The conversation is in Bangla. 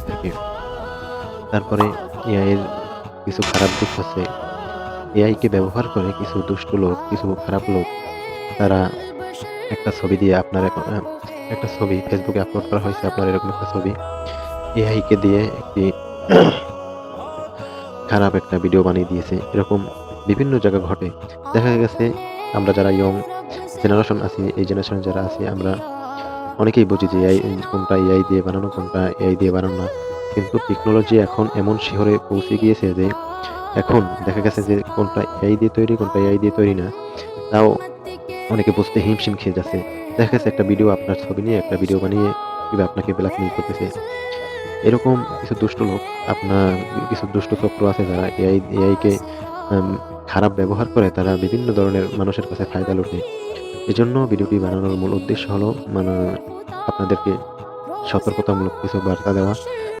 দিয়ে থাকে। তারপরে এআইয়ের কিছু খারাপ দিক হচ্ছে এআইকে ব্যবহার করে কিছু দুষ্ট লোক, কিছু খারাপ লোক, তারা একটা ছবি দিয়ে আপনার একটা ছবি ফেসবুকে আপলোড করা হয়েছে, আপনার এরকম একটা ছবি। এআইকে দিয়ে একটি খারাপ একটা ভিডিও বানিয়ে দিয়েছে। এরকম বিভিন্ন জায়গা ঘটে। দেখা গেছে, আমরা যারা ইয়ং জেনারেশন আছি, এই জেনারেশনে যারা আছি, আমরা অনেকেই বুঝি যে এআই কোনটা এআই দিয়ে বানানো, কোনটা এআই দিয়ে বানানো না। কিন্তু টেকনোলজি এখন এমন শিহরে পৌঁছে গিয়েছে যে এখন দেখা গেছে যে কোনটা এআই দিয়ে তৈরি, কোনটা এআই দিয়ে তৈরি না। তাও অনেকে বুঝতে হিমশিম খেয়ে যাচ্ছে। দেখা গেছে একটা ভিডিও আপনার ছবি নিয়ে, একটা ভিডিও বানিয়ে কিংবা আপনাকে ব্ল্যাকমেল করতেছে। এরকম কিছু দুষ্ট লোক, আপনার কিছু দুষ্ট চক্র আছে যারা এআই এআইকে খারাপ ব্যবহার করে, তারা বিভিন্ন ধরনের মানুষের কাছে ফায়দা লুটে। এজন্য ভিডিওটি বানানোর মূল উদ্দেশ্য হলো মানে আপনাদেরকে সতর্কতামূলক কিছু বার্তা দেওয়া।